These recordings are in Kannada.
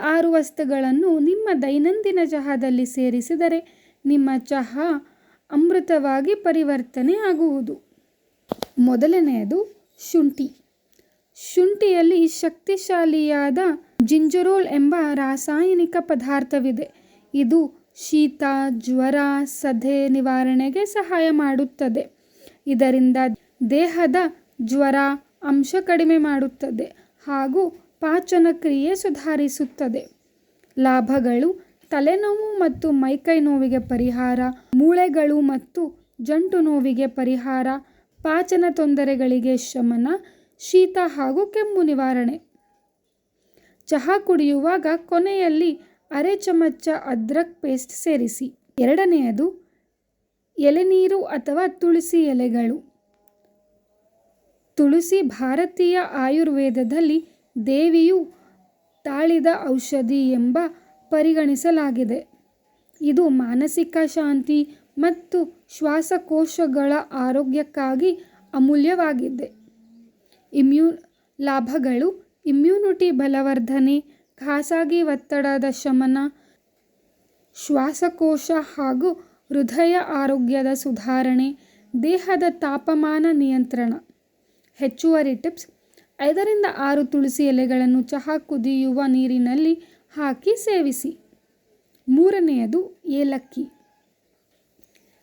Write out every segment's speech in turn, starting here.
ಆರು ವಸ್ತುಗಳನ್ನು ನಿಮ್ಮ ದೈನಂದಿನ ಚಹಾದಲ್ಲಿ ಸೇರಿಸಿದರೆ ನಿಮ್ಮ ಚಹಾ ಅಮೃತವಾಗಿ ಪರಿವರ್ತನೆ ಆಗುವುದು. ಮೊದಲನೆಯದು ಶುಂಠಿ. ಶುಂಠಿಯಲ್ಲಿ ಶಕ್ತಿಶಾಲಿಯಾದ ಜಿಂಜರೋಲ್ ಎಂಬ ರಾಸಾಯನಿಕ ಪದಾರ್ಥವಿದೆ. ಇದು ಶೀತ, ಜ್ವರ, ಸಧೆ ನಿವಾರಣೆಗೆ ಸಹಾಯ ಮಾಡುತ್ತದೆ. ಇದರಿಂದ ದೇಹದ ಜ್ವರ ಅಂಶ ಕಡಿಮೆ ಮಾಡುತ್ತದೆ ಹಾಗೂ ಪಾಚನ ಕ್ರಿಯೆ ಸುಧಾರಿಸುತ್ತದೆ. ಲಾಭಗಳು ತಲೆನೋವು ಮತ್ತು ಮೈಕೈ ನೋವಿಗೆ ಪರಿಹಾರ, ಮೂಳೆಗಳು ಮತ್ತು ಜಂಟು ನೋವಿಗೆ ಪರಿಹಾರ, ಪಾಚನ ತೊಂದರೆಗಳಿಗೆ ಶಮನ, ಶೀತ ಹಾಗೂ ಕೆಮ್ಮು ನಿವಾರಣೆ. ಚಹಾ ಕುಡಿಯುವಾಗ ಕೊನೆಯಲ್ಲಿ ಅರೆ ಚಮಚ ಅದ್ರಕ್ ಪೇಸ್ಟ್ ಸೇರಿಸಿ. ಎರಡನೆಯದು, ಎಲೆನೀರು ಅಥವಾ ತುಳಸಿ ಎಲೆಗಳು. ತುಳಸಿ ಭಾರತೀಯ ಆಯುರ್ವೇದದಲ್ಲಿ ದೇವಿಯು ತಾಳಿದ ಔಷಧಿ ಎಂಬ ಪರಿಗಣಿಸಲಾಗಿದೆ. ಇದು ಮಾನಸಿಕ ಶಾಂತಿ ಮತ್ತು ಶ್ವಾಸಕೋಶಗಳ ಆರೋಗ್ಯಕ್ಕಾಗಿ ಅಮೂಲ್ಯವಾಗಿದೆ. ಇಮ್ಯೂನ್ ಲಾಭಗಳು, ಇಮ್ಯುನಿಟಿ ಬಲವರ್ಧನೆ, ಖಾಸಗಿ ಒತ್ತಡದ ಶಮನ, ಶ್ವಾಸಕೋಶ ಹಾಗೂ ಹೃದಯ ಆರೋಗ್ಯದ ಸುಧಾರಣೆ, ದೇಹದ ತಾಪಮಾನ ನಿಯಂತ್ರಣ. ಹೆಚ್ಚುವರಿ ಟಿಪ್ಸ್ ಐದರಿಂದ ಆರು ತುಳಸಿ ಎಲೆಗಳನ್ನು ಚಹಾ ಕುದಿಯುವ ನೀರಿನಲ್ಲಿ ಹಾಕಿ ಸೇವಿಸಿ. ಮೂರನೆಯದು ಏಲಕ್ಕಿ.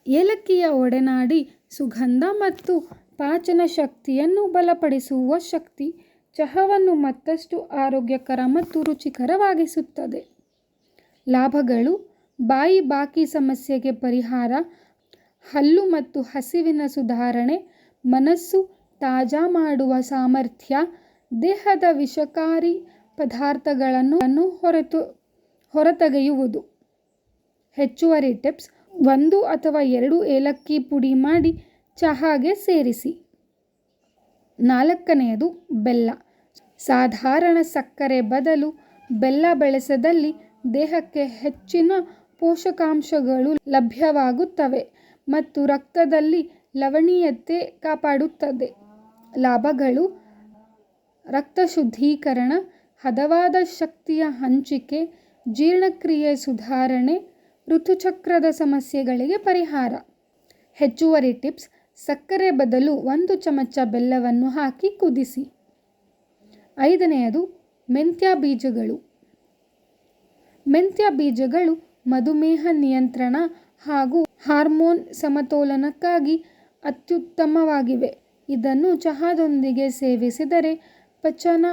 ಏಲಕ್ಕಿಯ ಒಡೆನಾಡಿ ಸುಗಂಧ ಮತ್ತು ಪಾಚನ ಶಕ್ತಿಯನ್ನು ಬಲಪಡಿಸುವ ಶಕ್ತಿ ಚಹಾವನ್ನು ಮತ್ತಷ್ಟು ಆರೋಗ್ಯಕರ ಮತ್ತು ರುಚಿಕರವಾಗಿಸುತ್ತದೆ. ಲಾಭಗಳು ಬಾಯಿ ಬಾಕಿ ಸಮಸ್ಯೆಗೆ ಪರಿಹಾರ, ಹಲ್ಲು ಮತ್ತು ಹಸಿವಿನ ಸುಧಾರಣೆ, ಮನಸ್ಸು ತಾಜಾ ಮಾಡುವ ಸಾಮರ್ಥ್ಯ, ದೇಹದ ವಿಷಕಾರಿ ಪದಾರ್ಥಗಳನ್ನು ಹೊರತು, ಹೊರತೆಗೆಯುವುದು. ಹೆಚ್ಚುವರಿ ಟಿಪ್ಸ್, ಒಂದು ಅಥವಾ ಎರಡು ಏಲಕ್ಕಿ ಪುಡಿ ಮಾಡಿ ಚಹಾಗೆ ಸೇರಿಸಿ. ನಾಲ್ಕನೆಯದು, ಬೆಲ್ಲ. ಸಾಧಾರಣ ಸಕ್ಕರೆ ಬದಲು ಬೆಲ್ಲ ಬೆಳೆಸದಲ್ಲಿ ದೇಹಕ್ಕೆ ಹೆಚ್ಚಿನ ಪೋಷಕಾಂಶಗಳು ಲಭ್ಯವಾಗುತ್ತವೆ ಮತ್ತು ರಕ್ತದಲ್ಲಿ ಲವಣೀಯತೆ ಕಾಪಾಡುತ್ತದೆ. ಲಾಭಗಳು ರಕ್ತ ಶುದ್ಧೀಕರಣ ಹದವಾದ ಶಕ್ತಿಯ ಹಂಚಿಕೆ, ಜೀರ್ಣಕ್ರಿಯೆ ಸುಧಾರಣೆ, ಋತುಚಕ್ರದ ಸಮಸ್ಯೆಗಳಿಗೆ ಪರಿಹಾರ. ಹೆಚ್ಚುವರಿ ಟಿಪ್ಸ್, ಸಕ್ಕರೆ ಬದಲು ಒಂದು ಚಮಚ ಬೆಲ್ಲವನ್ನು ಹಾಕಿ ಕುದಿಸಿ. ಐದನೆಯದು, ಮೆಂತ್ಯ ಬೀಜಗಳು. ಮೆಂತ್ಯ ಬೀಜಗಳು ಮಧುಮೇಹ ನಿಯಂತ್ರಣ ಹಾಗೂ ಹಾರ್ಮೋನ್ ಸಮತೋಲನಕ್ಕಾಗಿ ಅತ್ಯುತ್ತಮವಾಗಿವೆ. ಇದನ್ನು ಚಹಾದೊಂದಿಗೆ ಸೇವಿಸಿದರೆ ಪಚನ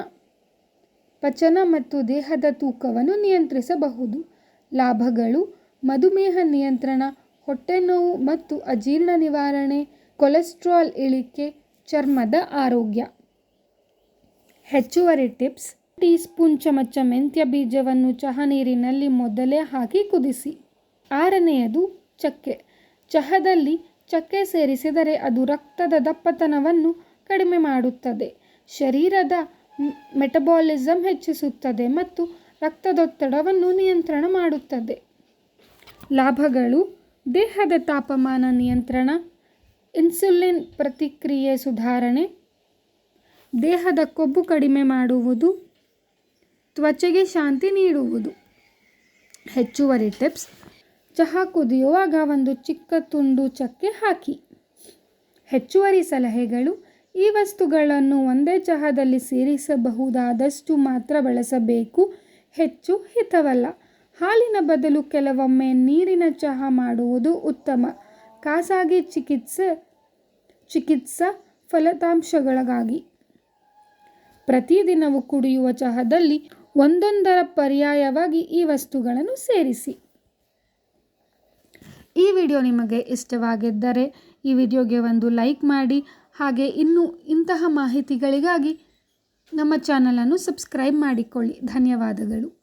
ಪಚನ ಮತ್ತು ದೇಹದ ತೂಕವನ್ನು ನಿಯಂತ್ರಿಸಬಹುದು. ಲಾಭಗಳು, ಮಧುಮೇಹ ನಿಯಂತ್ರಣ ಹೊಟ್ಟೆನೋವು ಮತ್ತು ಅಜೀರ್ಣ ನಿವಾರಣೆ, ಕೊಲೆಸ್ಟ್ರಾಲ್ ಇಳಿಕೆ, ಚರ್ಮದ ಆರೋಗ್ಯ. ಹೆಚ್ಚುವರಿ ಟಿಪ್ಸ್, ಟೀ ಸ್ಪೂನ್ ಚಮಚ ಮೆಂತ್ಯ ಬೀಜವನ್ನು ಚಹಾ ನೀರಿನಲ್ಲಿ ಮೊದಲೇ ಹಾಕಿ ಕುದಿಸಿ. ಆರನೆಯದು, ಚಕ್ಕೆ. ಚಹಾದಲ್ಲಿ ಚಕ್ಕೆ ಸೇರಿಸಿದರೆ ಅದು ರಕ್ತದ ದಪ್ಪತನವನ್ನು ಕಡಿಮೆ ಮಾಡುತ್ತದೆ. ಶರೀರದ ಮೆಟಬಾಲಿಸಮ್ ಹೆಚ್ಚಿಸುತ್ತದೆ ಮತ್ತು ರಕ್ತದೊತ್ತಡವನ್ನು ನಿಯಂತ್ರಣ ಮಾಡುತ್ತದೆ. ಲಾಭಗಳು. ದೇಹದ ತಾಪಮಾನ ನಿಯಂತ್ರಣ. ಇನ್ಸುಲಿನ್ ಪ್ರತಿಕ್ರಿಯೆ ಸುಧಾರಣೆ. ದೇಹದ ಕೊಬ್ಬು ಕಡಿಮೆ ಮಾಡುವುದು. ತ್ವಚೆಗೆ ಶಾಂತಿ ನೀಡುವುದು. ಹೆಚ್ಚುವರಿ ಟಿಪ್ಸ್. ಚಹಾ ಕುದಿಯುವಾಗ ಒಂದು ಚಿಕ್ಕ ತುಂಡು ಚಕ್ಕೆ ಹಾಕಿ. ಹೆಚ್ಚುವರಿ ಸಲಹೆಗಳು, ಈ ವಸ್ತುಗಳನ್ನು ಒಂದೇ ಚಹಾದಲ್ಲಿ ಸೇರಿಸಬಹುದಾದಷ್ಟು ಮಾತ್ರ ಬಳಸಬೇಕು, ಹೆಚ್ಚು ಹಿತವಲ್ಲ. ಹಾಲಿನ ಬದಲು ಕೆಲವೊಮ್ಮೆ ನೀರಿನ ಚಹಾ ಮಾಡುವುದು ಉತ್ತಮ. ಖಾಸಗಿ ಚಿಕಿತ್ಸೆ, ಚಿಕಿತ್ಸಾ ಫಲಿತಾಂಶಗಳಿಗಾಗಿ. ಪ್ರತಿದಿನವೂ ಕುಡಿಯುವ ಚಹಾದಲ್ಲಿ ಒಂದೊಂದರ ಪರ್ಯಾಯವಾಗಿ ಈ ವಸ್ತುಗಳನ್ನು ಸೇರಿಸಿ. ಈ ವಿಡಿಯೋ ನಿಮಗೆ ಇಷ್ಟವಾಗಿದ್ದರೆ ಈ ವಿಡಿಯೋಗೆ ಒಂದು ಲೈಕ್ ಮಾಡಿ ಹಾಗೆ ಇನ್ನೂ ಇಂತಹ ಮಾಹಿತಿಗಳಿಗಾಗಿ ನಮ್ಮ ಚಾನಲನ್ನು ಸಬ್ಸ್ಕ್ರೈಬ್ ಮಾಡಿಕೊಳ್ಳಿ. ಧನ್ಯವಾದಗಳು.